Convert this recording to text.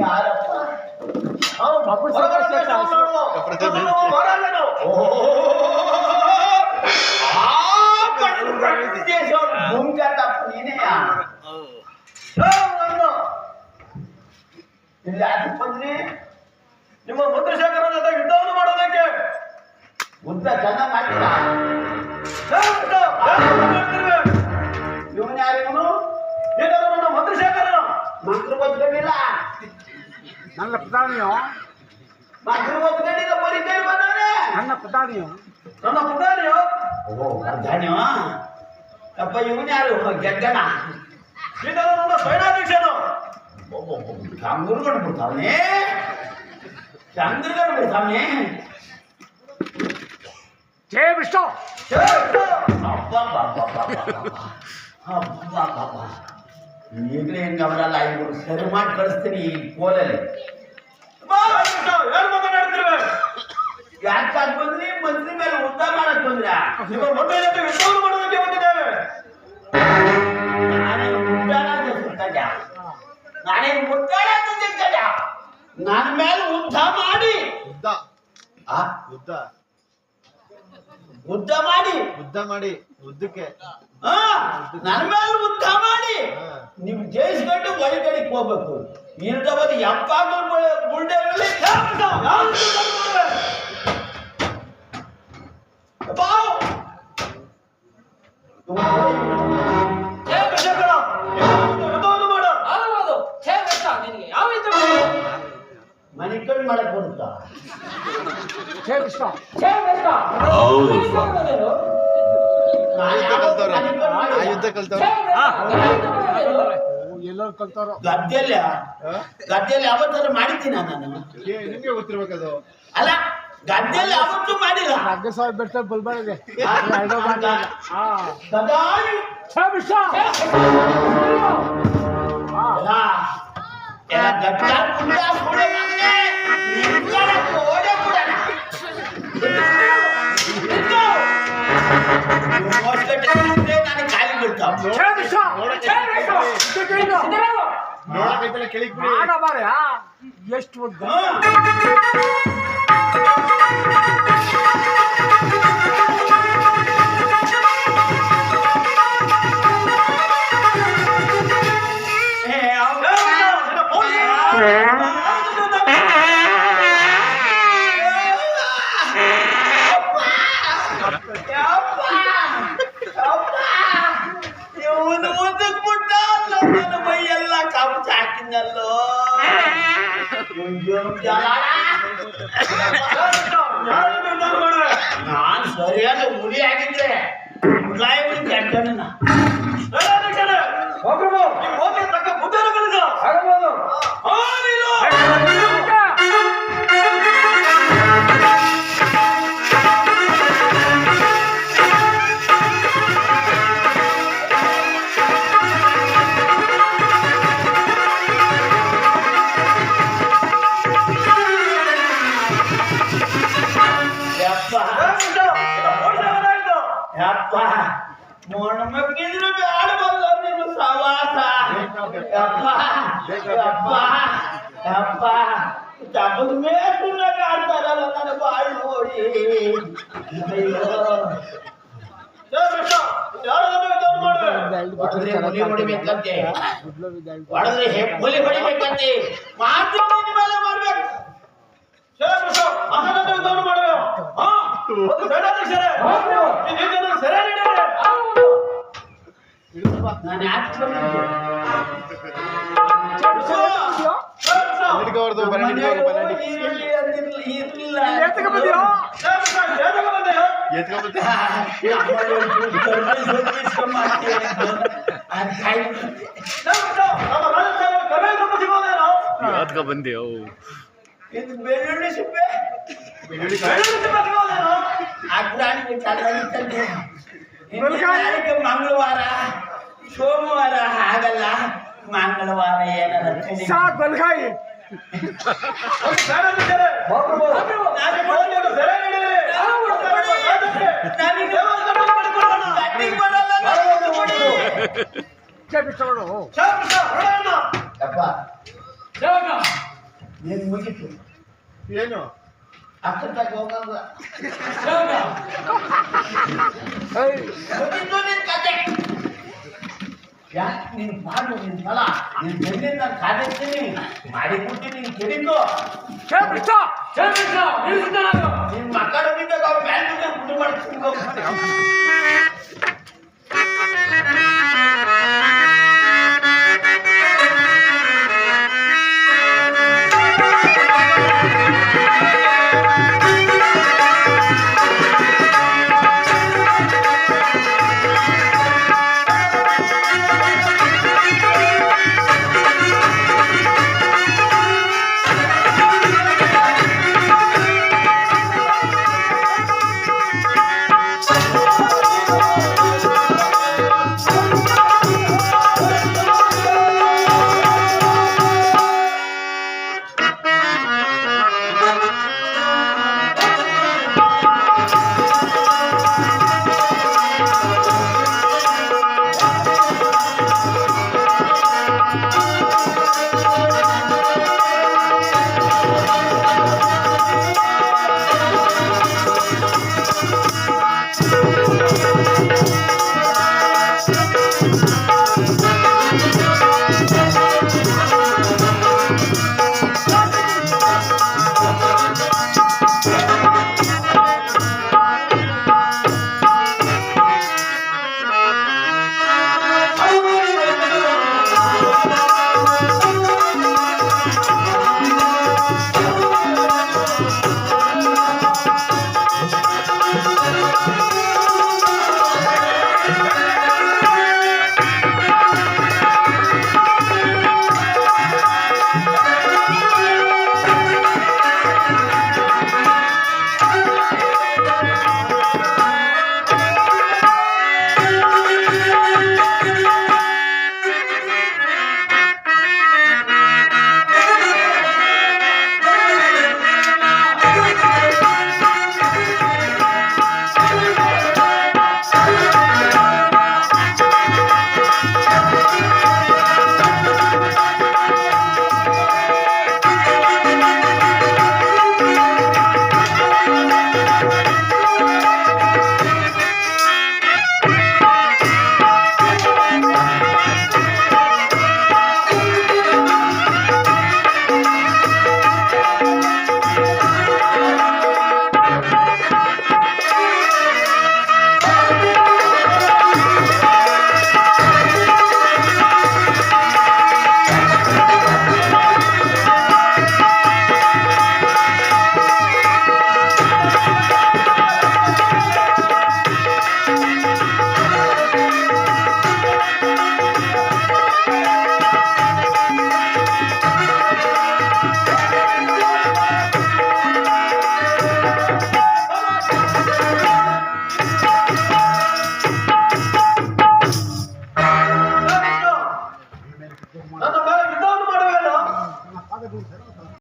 ಯಾರಪ್ಪ ಉದ್ರೋಗಲ್ಲಪ್ಪ ಯಾರಪ್ಪ ಅವ್ನು ನಾನು. ಇಲ್ಲಿ ಯಾಕೆ ಬಂದ್ರಿ ನಿಮ್ಮ ಮಂತ್ರಿಶೇಖರ ಜೊತೆ ಯುದ್ಧವನ್ನು ಮಾಡೋದಕ್ಕೆ ಉದ್ದ ಚೆನ್ನಾಗಿ ನನ್ನ ಪ್ರಧಾನಿಯು ಮಂತ್ರ ಬದ್ಕೊಂಡಿಲ್ಲ ಬರೀ ಕೈ ಬಂದವನೇ ನನ್ನ ಪ್ರಧಾನಿಯು ನನ್ನ ಪುಟಾಣಿಯು ಓ ಧನ್ಯ ಅಪ್ಪ ಇವನ್ ಯಾರು ಗೆದ್ದಣ ಏನಾದ್ರು ನನ್ನ ಸೈನಾಧ್ಯಕ್ಷನು ಚಂದ್ರಗಡ್ ಬಿಡ್ತಾವನೆ ಚಂದ್ರಗಡ್ ಬಿಡ್ತಾವನೆ ಜಯ ವಿಷ್ಣು ಈಗಲೇ ಹೆಂಗ ಅವರಲ್ಲ ಇವ್ರು ಸರಿ ಮಾಡಿ ಕಳಿಸ್ತೀನಿ ಈ ಕೋಲಲ್ಲಿ. ಯಾಕೆ ಬಂದ್ರಿ? ಮಂತ್ರಿ ಮೇಲೆ ಉದ್ಧಾರ ಮಾಡಕ್ ಬಂದ್ರ? ಮಾಡೋದಕ್ಕೆ ಬಂದಿದ್ದೇವೆ. ನಾನೇ. ನಾನೇ ತಿಳ್ಕೊಂಡೆ. ನನ್ನ ಮೇಲೆ ಉದ್ದ ಮಾಡಿ. ಉದ್ದ ಆ, ಉದ್ದ ಉದ್ದ ಮಾಡಿ. ಉದ್ದ ಮಾಡಿ. ಉದ್ದಕ್ಕೆ. ಹಾ ನನ್ನ ಮೇಲೆ ಉದ್ದ ಮಾಡಿ. ಛೇ ಹೋಗ್ಬೇಕು ನಿನಗೆ ಯಾವ ಯುದ್ಧ ಮಾಡೋದು? ಮನೆ ಕಡೆ ಮಾಡಕ್ ಬರುತ್ತಾ? ಯುದ್ಧ ಕಲ್ತವ್ರೆ. ಎಲ್ಲರೂ ಕಲ್ತಾರೋ? ಗದ್ದೆಲ್ಲ ಗದ್ದೆಯಲ್ಲಿ ಯಾವತ್ತಾರು ಮಾಡಿದ್ದೀನ ನಾನು? ಏ, ನಿಮ್ಗೆ ಗೊತ್ತಿರ್ಬೇಕದು ಅಲ್ಲ ಗದ್ದೆಯಲ್ಲಿ ಯಾವತ್ತೂ ಮಾಡಿಲ್ಲ. ಅಗ್ಗ ಸಾಹೇಬ್ ಬೆಟ್ಟ ಮಾತಾಡ ಹಾ. ಗದಾಯಿ ಜಯ ಹಾ? ಎಲ್ಲ ಗದ್ದ. ನಿಂತ್ಕೊಳ್ಳ. ನಿಂತ್ಕೊ. ಮೋಸ್ಕಟ್ಟೆ ನಾನು ಕಾಲಿ ಬೀಳ್ತಾವ ಜಯ ವಿಷ್ಣು ಜಯ ವಿಷ್ಣು ಇದು ಸಿದ್ದರಾಮ, ನೋಡಕೈತಲ್ಲ ಕೆಳಗ್ ಬಿಡಿ ಮಾಡ ಮಾರ್ಯ ಎಷ್ಟು ಉದ್ದ ಏ, ಯುದ್ಧವನ್ನು ಮಾಡುವೆ ನಾನ್ ಸರಿಯಾದ ಮುಡಿ ಆಗಿದ್ರೆ. ಮುಲಾಯಿ ಬಿಡಿ ಕೆಟ್ಟಣ್ಣ ತಪ್ಪದ ಮೇಲೆ ಆಡ್ತಾರಲ್ಲ ನನ್ನ ಬಾಯಿ ನೋಡಿ ಹೊಡಿಬೇಕಂತೆ ಹೊಡಿಬೇಕಂತೆ ನಾನು ಯಾಕೆ ಹಿಡ್ಕೋಬಾರ್ದು ಬರ ಹಿಡ್ಕೋಬಾರ್ದು ಬರ ಹಿಡ್ಕೊ- ಈರುಳ್ಳಿ ಅಂದಿರ್ಲಿ ಇರ್ಲಿಲ್ಲ ಎತ್ತಕ್ಕೆ ಬಂದಿರೋ ಎತ್ಕೊಂಬತ್ತೆ ಎತ್ಕೊ ಬಂದೆವು ಇದು ಬೆಳ್ಳುಳ್ಳಿ ಸಿಪ್ಪೆ ಬೆಳ್ಳುಳ್ಳಿ ಕಾಯಿ. ಅಗ್ರಾಣಿ ಚೆನ್ನಾಗಿತ್ತಂತೆ ಇನ್ನು ಮಂಗಳವಾರ ಸೋಮವಾರ ಆಗಲ್ಲ ಮಂಗಳವಾರ ಏನಾರ ಕಡಿಮೆ. ಸಾಕ್ ಬಲ್ಗಾಯಿ ನನಗೆ ಕಟ್ಟಿಗೆ ಬರಲ್ಲ ನನಗೆ ಕೊಡಿ. ನಿನ್ ಕತೆ ಯಾಕೆ ನೀನ್ ಮಾಡು ನಿನ್ ಫಲ ನಿನ್ ಬೆನ್ನಿಂದ ನಾನು ಕಾದಿರ್ತೀನಿ ಮಾಡಿಬಿಟ್ಟು ನೀನ್ ಕೆಡಿತು ಛೇ ಭ್ರಷ್ಟ ಛೇ ಭ್ರಷ್ಟ ನಿಲ್ಲಿಸಿದ್ದಾನಾಗು ನಿನ್ ಮಕ್ಕಳ ಬಿದ್ದಾಗ ಅವ್ರ ಮ್ಯಾಲ ಬಿದ್ದಾಗ ಗುಂಡು ಮಾಡ್ತೀನಿ